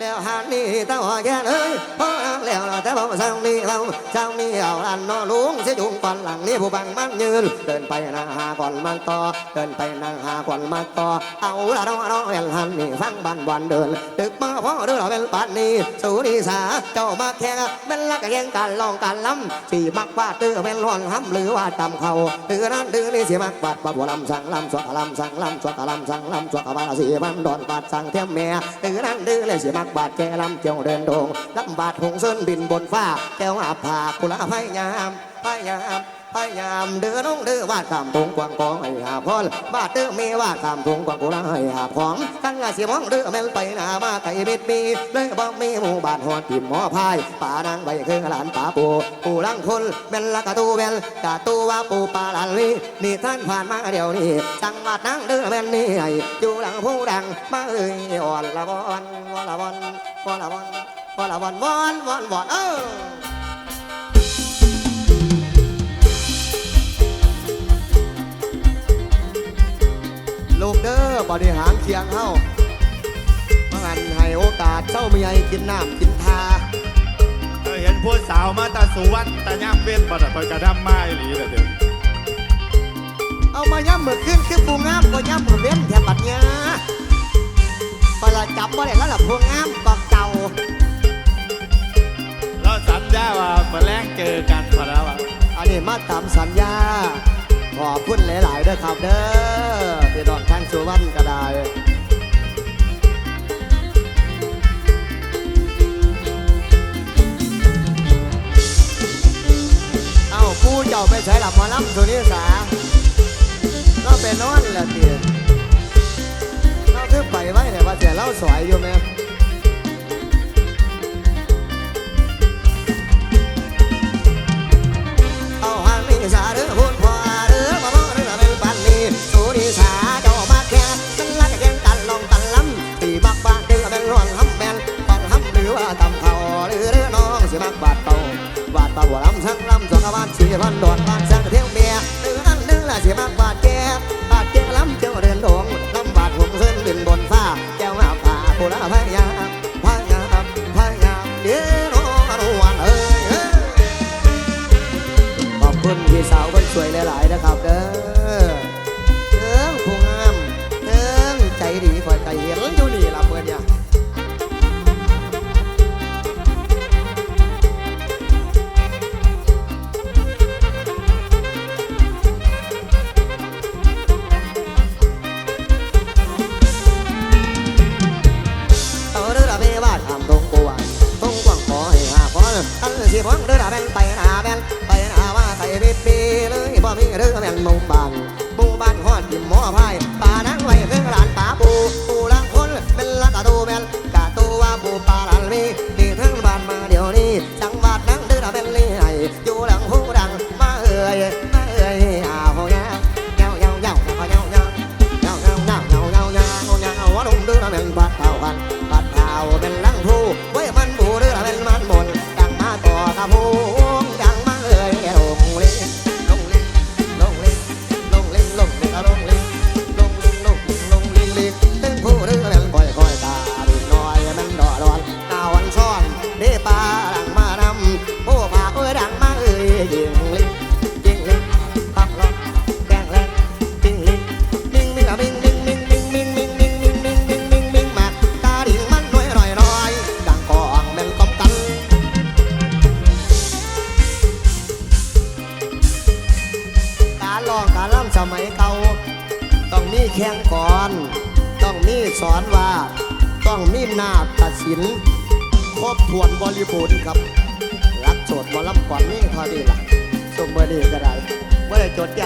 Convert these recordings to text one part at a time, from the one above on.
แล้วหันนี่เต้าแก่เลยพอแล้วแต่บอกสร้างนี่เราสร้างนี่เอาลันนอลุงเสียจุงก่อนหลังนี่ผู้บังมันยืน เดินไปนาหาก่อนมันต่อ เดินไปนาหาก่อนมันต่อ เอาละน้องน้องแอนหันนี่ฟังบันวันเดินตึกมาพ่อเดินเป็นปานนี้สูนีสาเจ้ามาแข่งเป็นลักแข่งการลองการล้ำสี่มักว่าตื้อเป็นร้อนห้ำหรือว่าตำเขาตื้อนั้นตื้อนี่เสียมักบาดบาดหัวลำสังลำสวดลำสังลำสวดลำสังลำสวดบาดสีมันดอนบาดสังเทียมแม่ตื้อนั้นตื้อเลยเสียมักบาดแก่ลำเจียวเดินโดงลำบาดหงส้นบินบนฟ้าแก้วอาภากุลาพยายามพยายาม พยายามเดินลงเดือวาดคำทงกวางกองไอ้หาพอลบาดเดือมีวาดคำทงกวางกุลาไอ้หาของกันละเสียมองเดือแม่นไปหน้ามาไก่เบ็ดปีเลยบอกมีหมู่บ้านหอดติ่มหมอพายป่านางใบคือหลานป่าปูปูลังคนแม่นละกะตูแม่นกะตูว่าปูปลาลันลีนี่ท่านผ่านมาเดี๋ยวนี้จังหวัดนางเดือแม่นนี่ไอ้อยู่หลังผู้ดังมาเอ้ยอ่อนละบอนวอนละบอนวอนละบอนวอนละบอนวอนวอนวอนเออ ลูกเด้อบริหารเคียงเฮาเมื่อกันให้โอกาสเจ้ามีไอ้กินน้ำกินทาเคยเห็นผู้สาวมาตาสุวรรณตาย่ำเว้นบ่ได้คอยกระทำไม้หลีเด้อเด้อเอามาย่ำมือขึ้นคือปูงามก็ย่ำมือเว้นแถบบัดเนี้ยพอเราจับว่าได้แล้วล่ะปูงามก็เก่าเราสัญญาว่าเมื่อแรงเจอกันพอแล้วอะอันนี้มาตามสัญญา ขอบคุณหลายๆเด้อครับเด้อพี่น้องทางสุวรรณก็ได้เอ้าผู้เจ้าไปใช้หลับมอลำสุนิสาเราไปนนอนละเตียเราคือไปไว้เนี่ว่าเสียเล่าสวยอยู่ไหม ทั้งลำสองกบ้านสี่พันดอนบ้านสังเที่ยวเมียเนื้ออันเนื้อละเสียมา คือแมงมุมบานมุมบานหอดดิมหมอพายป่านั่งไว้คือหลานป่าปูปูลังคนเป็นลักะตูเป็น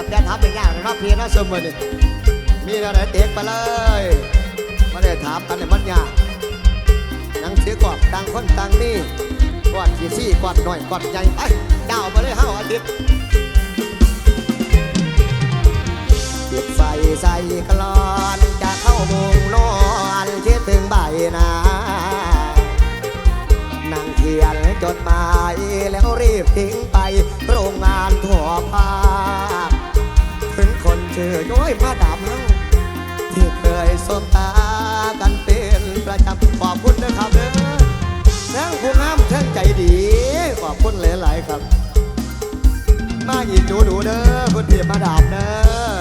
มื่อได้จดเก็บไม่ยากนะครับเพียงนะสมเบอร์นี่มีอะไรเต็กไปเลยไม่ได้ถามกันเลยมันยากนังเสือกอดต่างคนต่างนี่กอดขี้ซี่กอดหน่อยกอดใหญ่ไปดาวไปเลยห้าอาทิตย์ปิดไฟใส่กลอนจะเข้ามุงนอนคิดถึงใบหน้านั่งเขียนจดหมายแล้วรีบทิ้งไปโรงงานทั่วภาคถึ สือย้อยมาดามเฮาที่เคยสมตากันเป็นประจำขอบคุณนะครับเด้อทั้งผู้งามทั้งใจดีขอบคุณหลายๆครับ มาอีกดูดูเด้อคุเดี่มาดามเด้อ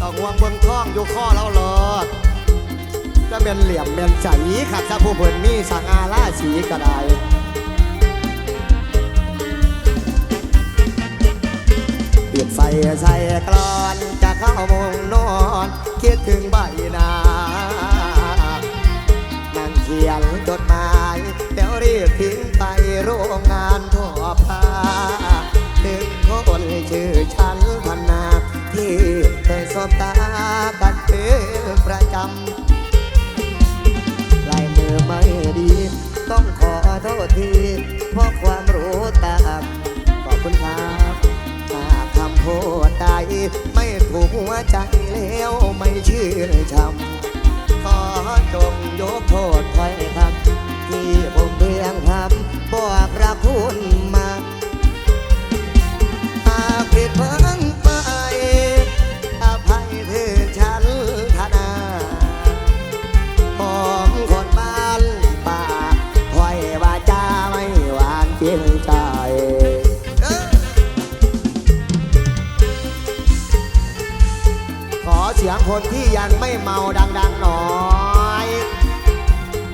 ต้องวางเบิ่งท้องอยู่ข้อเราหลอดจะเป็นเหลี่ยมเป็นใจครับถ้าผู้เพิ่นมีสังอาราสีก็ได้ปิดส่ใส่กรอน เข้ามงนอน คิดถึงใบหน้านั่งเขียนจดหมายแล้วรีบทิ้งไปโรงงานทั่วผ้าถึงคนชื่อฉันธนาที่เคยสบตากันเป็นประจำ หัวใจแล้วไม่ชื่นชำขอจงยกโทษ คนที่ยังไม่เมาดังๆหน่อย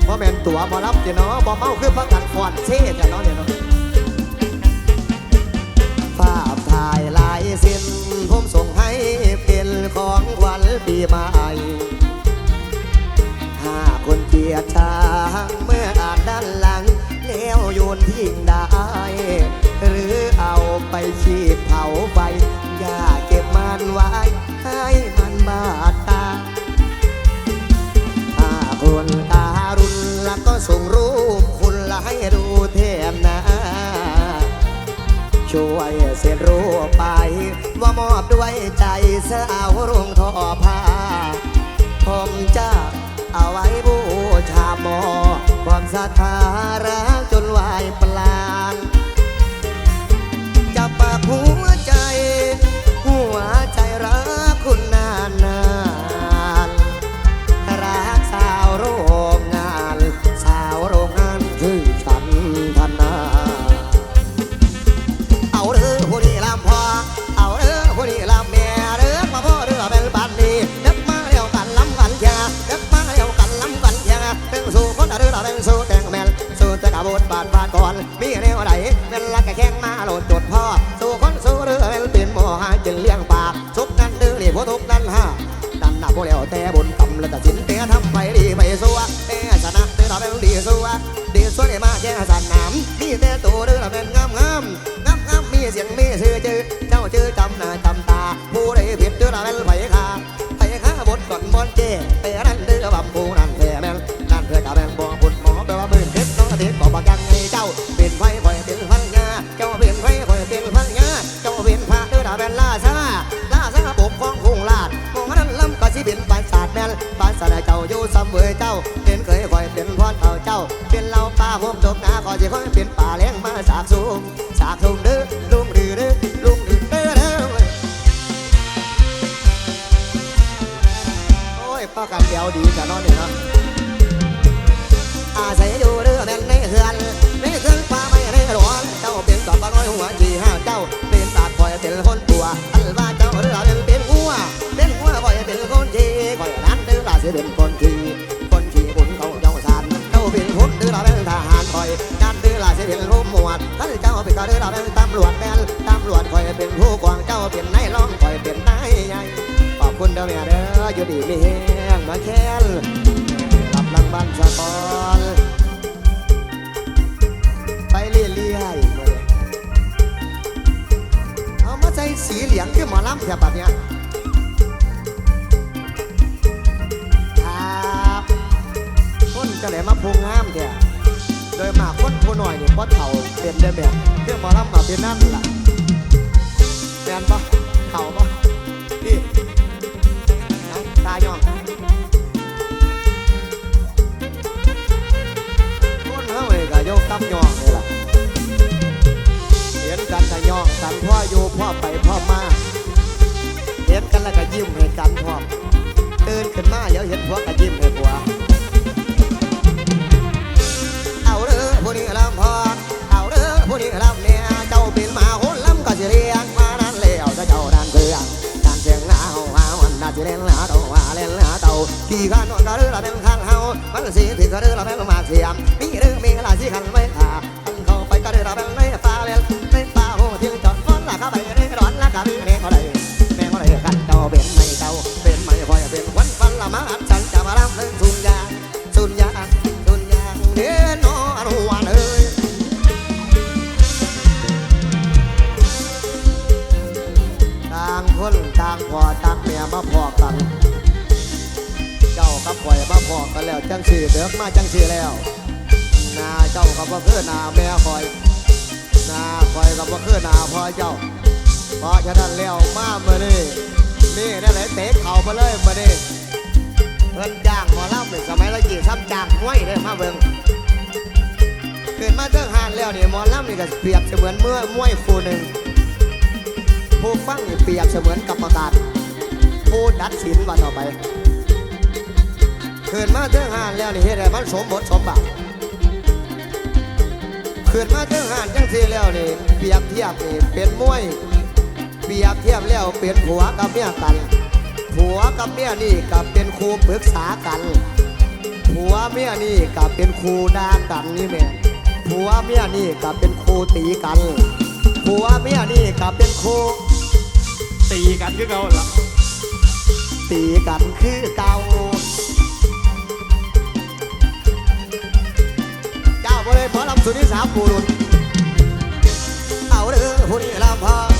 เพราะแม่นตัวหมารับเดี๋ยวเนาะบ่เมาคือพักกันฟอนเช่กันเนาะเดี๋ยวเนาะภาพถ่ายลายเส้นผมส่งให้เป็นของขวัญปีใหม่ห้าคนเกียดช้างเมื่ออ่านด้านหลังแล้วโยนทิ้งได้ หรือเอาไปชีพเผาไฟอย่าเก็บมันไว้ให้ ตา ถ้าคนตารุณแล้วก็ส่งรูปคุณละให้ดูเทมนะ ช่วยเส้นรู้ไป ว่ามอบด้วยใจเสาวรุ่งทอผ้าผมจะเอาไว้บูชาหมอ ความศรัทธารักจนวายปลาน ผู้ใดผิดเด้อเราเป็นไผคาไผคาบทก่อนบอลเจ้เตะนั่นานเจ้าเรือเป็นตำรวจแม่นตำรวจคอยเป็นผู้กวางเจ้าเป็นนายรองคอยเป็นนายใหญ่ขอบคุณเด้อแม่เด้ออยู่ดีมีแห้งมาแค้นกำลังบันสะกอนไปเรื่อยๆเลยเอามาใส่สีเหลืองที่หมอลำแถบแบบเนี้ยครับคนจะไหนมาพุงงามแท้โดยมากคนผู้หน่อยเนี่ยพ่อเถ่า เป็นได้แบบเรื่องหมอลำมาเป็นนั่นล่ะแมนปะเถ่าปะนี่นะตายองคนเฮาเองก็ยกตำยองนี่ล่ะเห็นกันก็ยองกันพ่ออยู่พ่อไปพ่อมาเห็นกันแล้วก็ยิ้มให้กันพ่อมตื่นขึ้นมาแล้วเห็นผัวก็ยิ้ม ขี่ข้านอนก็เรือละเป็นข้างเฮามันสีถือก็เรือละเป็นมาเสียมมีเรือมีลาที่ขันไม่ขาอันเข้าไปก็เรือละเป็นในป่าเวลในป่าโหเที่ยงจอดฟ้อนละเข้าไปในร้อนละกับมีเน่อะไรแม่อะไรกันเจ้าเป็นไม่เจ้าเป็นไม่คอยเป็นวันฟันละมาฉันจะมารับเรื่องสุนยางสุนยางสุนยาเดินนอนหัวเลยต่างคนต่างพอต่างแม่มาพอกัน กับข่อยมาพอกันแล้วจังสีเดิกมาจังสีแล้วนาเจ้ากับว่าคือนาแม่ข่อยนาข่อยกับว่าคือนาพ่อเจ้าเพราะฉะนั้นแล้วมาเมื่อนี้นี่ได้เลยเตะเข่ามาเลยมานี่เพิ่นจ้างหมอลำเป็นสมัยละกี่ซ้ำจ้างมวยเลยมาเบิ่งเกิดมาเรื่องหานแล้วนี่หมอลำนี่ก็เปรียบเสมือนเมื่อมวยคู่หนึ่งผู้ฟังนี่เปรียบเสมือนกรรมการผู้ตัดสินวันต่อไป เกิดมาเรื่องหานแล้วนี่เฮ็ดให้มันสมบทสมบัติเกิดมาเรื่องหานจังซี่แล้วนี่เปรียบเทียบนี่เป็นมวยเปรียบเทียบแล้วเป็นผัวกับเมียกันผัวกับเมียนี่กับเป็นครูปรึกษากันผัวเมียนี่กับเป็นครูด่ากันนี่แม่ผัวเมียนี่กับเป็นครูตีกันผัวเมียนี่กับเป็นครูตีกันคือเขาละตีกันคือเก่า เลยพอลำสุดที่สามกูรุนเอาเด้อหุ่นลำพา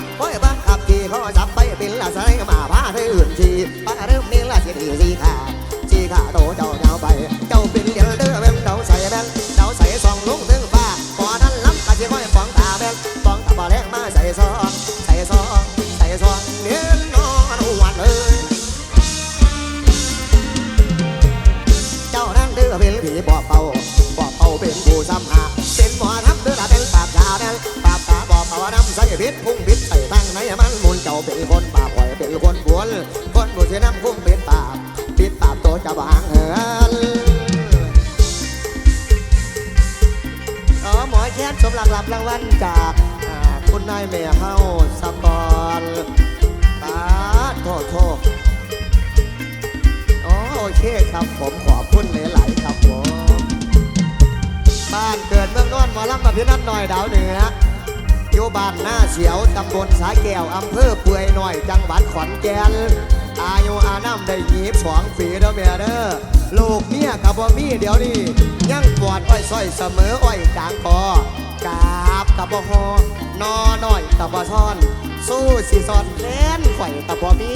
ข้อสับโอ้ยบังคับที่ข้อจับไปเป็นละใส่มาพาเธออื่นทีปาเริ่มมีละสิดีสีขาสีขาโตเจ้า แค้นสมหลับรางวัลจากคุณนายแม่เฮาสปอนปาโทษโทษอ๋อโอเคครับผมขอบคุณหลายๆครับผมบ้านเกิดเมืองนอนหมอลำกับพี่นัทหน่อยดาวเหนืออยู่บ้านหน้าเสียวตำบลสาแก้วอำเภอเปื่อยหน่อยจังหวัดขอนแก่นอายุอาน้ำได้ยีบสองปีเด้อแม่เด้อลูกเมียกับบ่มีเดี๋ยวนี้ยังปวดอ้อยส้อยเสมออ้อยจางคอ กราบกับบ่ฮอนอน้อยกับบ่ซ่อน สู้สิสอนแค้นข่อยกับบ่มี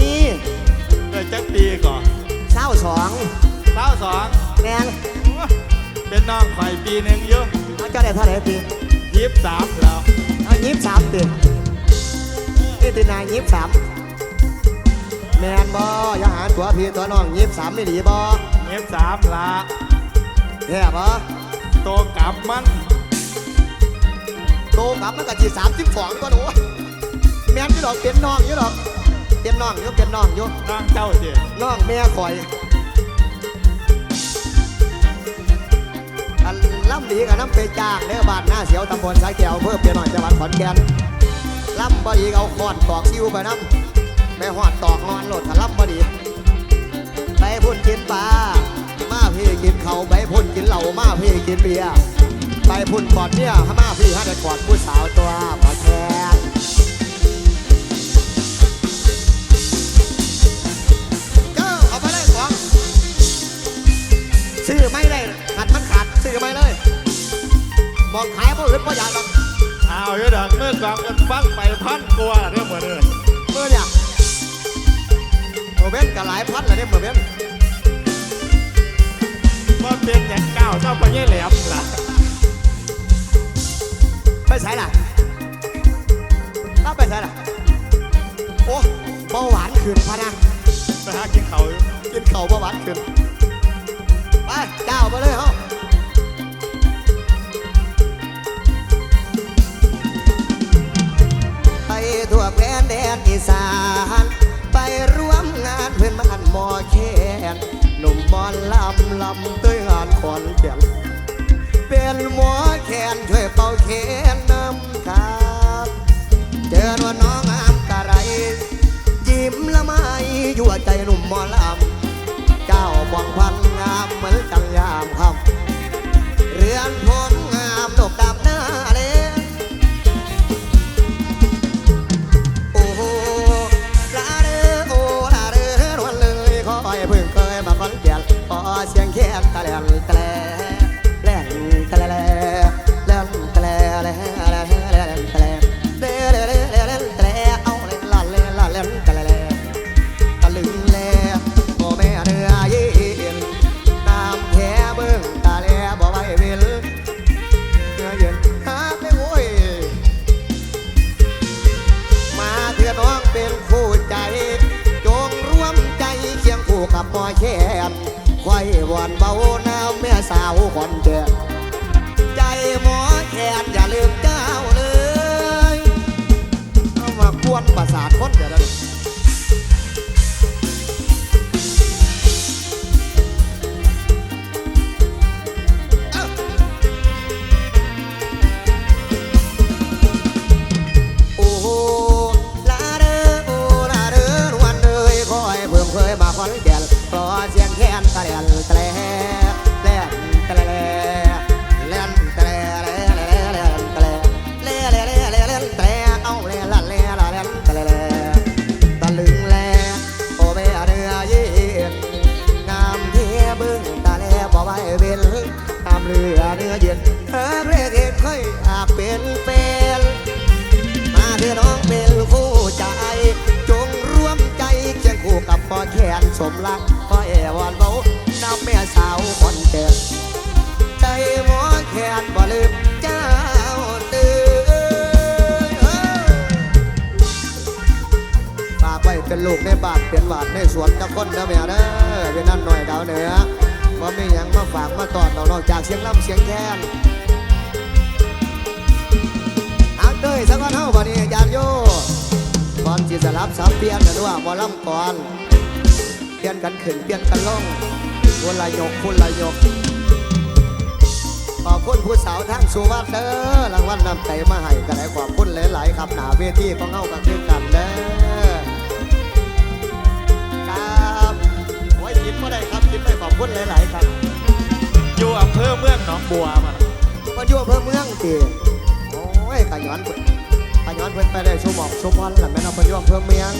เลยจักปีก่อนเศร้าสองเท้าสองแมนเป็นน้องข่อยปีหนึ่งอยุ่เขาจะได้เท่าไหร่ปียี่สิบสามแล้วเอายี่สิบสามปีนี่ตีนายยี่สิบสามแมนบออย่าหาตัวพี่ตัวน้องยี่สิบสามไม่ดีบอยี่สิบสามละแย่บอโตกลับมัน โตกลับมันก็จีสามสิบสองก็หนูแมนอยี่ดอกเป็นน้องอยี่ดอกเป็นน้องอยู่เป็นน้องอยู่น้องเจ้าสิน้องแม่ข่อยอันล่ำดีกับน้ำเปจ้างเนื้อบ้านหน้าเสียวตำบลสายแก้วเพื่อเปลี่ยนหน่อยจังหวัดขอนแก่นล่ำบดีเอาขอนตอกซิวไปน้ำไปหอดตอกนอนโหลดทะลับบดีไปพุ่นกินปลามาพี่กินเขาวไปพุ่นกินเหล้ามาพี่กินเบียร์ ไปพุ่นกอดเนี่ยห้ามาพี่ฮัดกอดผู้สาวตัวพอแทนเจ้าเอาไปเลยของซื้อไม่ได้หัดมันขาดซื้อไม่เลยมองขายผู้อื่นเพราะอยากหรอกเอาอยู่ดอกเมื่อกองกันฟังไปพันกว่าเรื่องเหมือนเดิมเมื่อเนี่ยโมเบนกับหลายพันเลยเนี่ยโมเบนว่าเป็นอย่างเก้าเจ้าไปยี่แหลมล่ะ ใส่ล่ะถ้าไปใส่ล่ะ โอ้เบาหวานขึ้นพะนะไปหากินเขาวอยู่กินเข่าวเบาหวานขึ้น ไปเจ้ามาเลยเฮาไปทั่วแผ่นแดนอีสาน ไปร่วมงานเพื่อนบ้านหมอแคนหนุ่มบอลลำลำด้วยงานขอนแก่น เป็นหมอแขนช่วยเป่าแขนน้ำตาเจอว่าน้องงามกะไร ยิ้มละไม้ยั่วใจหนุ่มหมอลำเจ้าบองพันงามเหมือนจังยามคำเรือนพงงามดกดำ นสมรักพ่อแอวอนเบาน้ำแม่สาวคนเดินใจหมอแขนบ่ลืมเจ้าตื่นฝากไว้เป็นลูกในบ้านเป็นหวานในสวนกับคนเด้อแม่เด้อเป็นนั่นหน่อยดาวเหนือว่าไม่ยังมาฝากมาตอนเรานอกจากเสียงลำเสียงแคนเอาเต้ยสักวันเท่าวันนี้ยามโยก่อนที่จะรับสับเปลี่ยนกันว่าหมอลำก่อน ลี่ยนกันขึ้นเปลี่ยนกันลงคนละยกคนละยกขอบคุณผู้สาวทั้งสุวัสดิ์เด้อรางวัลนำใจมาให้กันได้ขอบคุณหลายๆครับหนาเวทีของเฮากันคือกันเด้อครับโอ้ยคิดก็ได้ครับคิดไปขอบคุณหลายๆครับอยู่อำเภอเมืองหนองบัวมาล่ะมาอยู่อำเภอเมืองตีโอ้ยขย้อนเพิ่นขย้อนเพิ่นไปได้ชูหมอกชูบอลแหละแม่นเอาเพิ่นอยู่อำเภอเมือง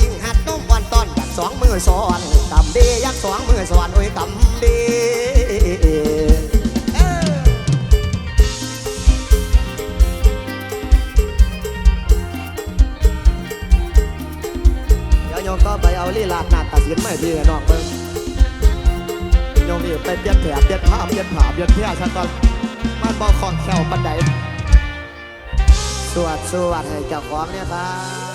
ยิงหัดนมวันตอนยัดสองมือซ้อนกำดียัดสองมือซ้อนโอ้ยกำดีเอ้อเดี๋ยวโยมก็ไปเอาลีลาดนาฏศิลป์มาให้พี่น้องเบิ่งโยมนี่ไปเปลี่ยนแถบเปลี่ยนผ้าเปลี่ยนผ้าเปลี่ยนเพี้ยซะก่อนมันบอกของแขวปันไดสวดสวดให้เจ้าของเนี่ยครับ